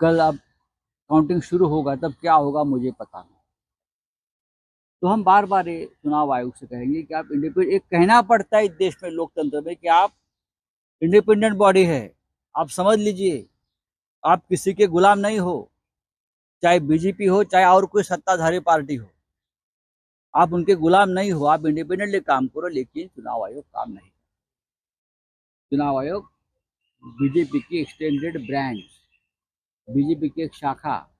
कल अब काउंटिंग शुरू होगा, तब क्या होगा मुझे पता नहीं। तो हम बार बार ये चुनाव आयोग से कहेंगे कि आप इंडिपेंडेंट एक कहना पड़ता है इस देश में लोकतंत्र में कि आप इंडिपेंडेंट बॉडी है। आप समझ लीजिए, आप किसी के गुलाम नहीं हो, चाहे बीजेपी हो, चाहे और कोई सत्ताधारी पार्टी हो। आप उनके गुलाम नहीं हो, आप इंडिपेंडेंटली काम करो, लेकिन चुनाव आयोग काम नहीं चुनाव आयोग बीजेपी की एक्सटेंडेड ब्रांच बीजेपी की एक शाखा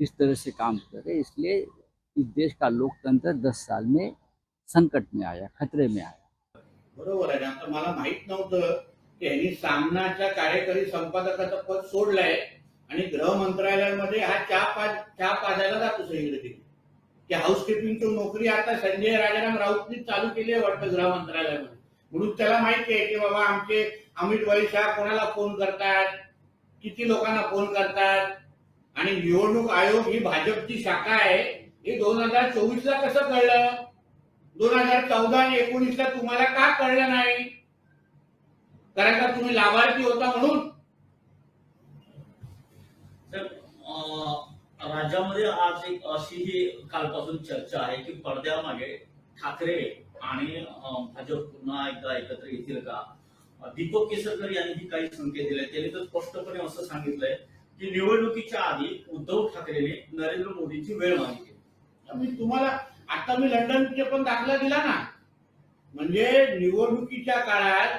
इस तरह से काम करे इसलिए इस देश का लोकतंत्र दस साल में संकट में आया खतरे में आया। बरोबर आहे ना? आता मला माहीत नव्हतं की यांनी सामनाच्या कार्यकारी संपादकाचं पद सोडलंय आणि गृह मंत्रालयामध्ये हा चहा पा चहा पाजायला जातो सगळीकडे तिकडे. की हाऊसकीपिंगची नोकरी आता संजय राजाराम राऊतनी चालू केली आहे वाटतं गृह मंत्रालयामध्ये. म्हणून त्याला माहिती आहे की बाबा आमचे अमित वैशा कोणाला फोन करतात? किती लोकांना फोन करतात? आणि निवडणूक आयोग ही भाजपची शाखा आहे. हे दोन हजार चोवीस ला कसं कळलं? दोन हजार चौदा आणि एकोणीस ला तुम्हाला का कळलं नाही? कारण का तुम्ही लाभार्थी होता म्हणून? तर राज्यामध्ये आज एक अशी ही कालपासून चर्चा आहे की पडद्यामागे ठाकरे आणि भाजप पुन्हा एकदा एकत्र येतील का? दीपक केसरकर यांनी काही संकेत दिले त्यांनी तर स्पष्टपणे असं सांगितलंय की निवडणुकीच्या आधी उद्धव ठाकरेने नरेंद्र मोदींची वेळ मागितली मी तुम्हाला आता मी लंडनचे पण दाखला दिला ना म्हणजे निवडणुकीच्या काळात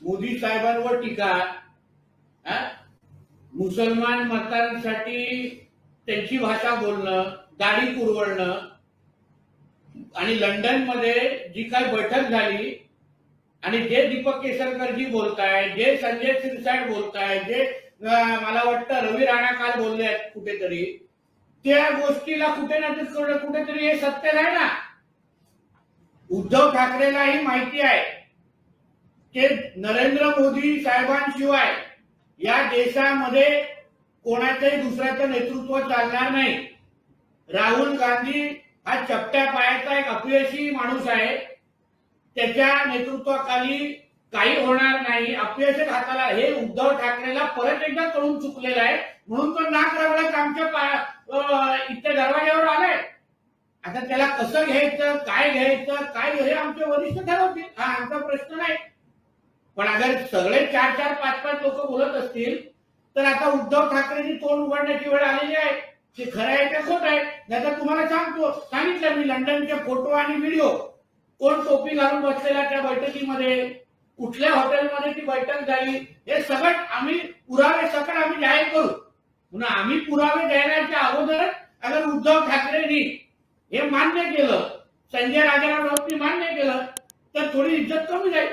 मोदी साहेबांवर टीका हा? मुसलमान मतदारांसाठी त्यांची भाषा बोलणं दाढी पुरवणं आणि लंडनमध्ये जी काही बैठक झाली आणि जे दीपक केसरकरजी बोलताय जे संजय सिरसाट बोलताय जे मला वाटतं रवी राणा काल बोलले आहेत कुठेतरी त्या गोष्टीला कुठे ना कुठेतरी हे सत्य नाही ना. उद्धव ठाकरेला ही माहिती आहे की नरेंद्र मोदी साहेबांशिवाय या देशामध्ये कोणाचंही दुसऱ्याचं नेतृत्व चालणार नाही. राहुल गांधी हा चपट्या पायाचा एक अपयशी माणूस आहे. त्याच्या नेतृत्वाखाली काही होणार नाही. अपयश हाताला हे उद्धव ठाकरेला परत एकदा कळून चुकलेलं आहे. म्हणून तो नाक रगडत आमच्या इथे दरवाज्यावर आलाय आता त्याला कसं घ्यायचं काय घ्यायचं काय हे आमचे वरिष्ठ ठरवतील. हा आमचा प्रश्न नाही. पण अगर सगळे चार चार पाच पाच लोक बोलत असतील तर आता उद्धव ठाकरेंची तोंड उघडण्याची वेळ आलेली आहे. ते खरं आहे ते खोट आहे? नाही तर तुम्हाला सांगतो. सांगितलं मी लंडनचे फोटो आणि व्हिडिओ. कोण टोपी घालून बसलेला त्या बैठकीमध्ये? कुठल्या हॉटेलमध्ये ती बैठक झाली? हे सगळं आम्ही पुरावे सकट आम्ही जाहीर करू. म्हणून आम्ही पुरावे देण्याच्या अगोदर अगर उद्धव ठाकरेंनी हे मान्य केलं संजय राजाराम राऊतनी मान्य केलं तर थोडी इज्जत कमी जाईल.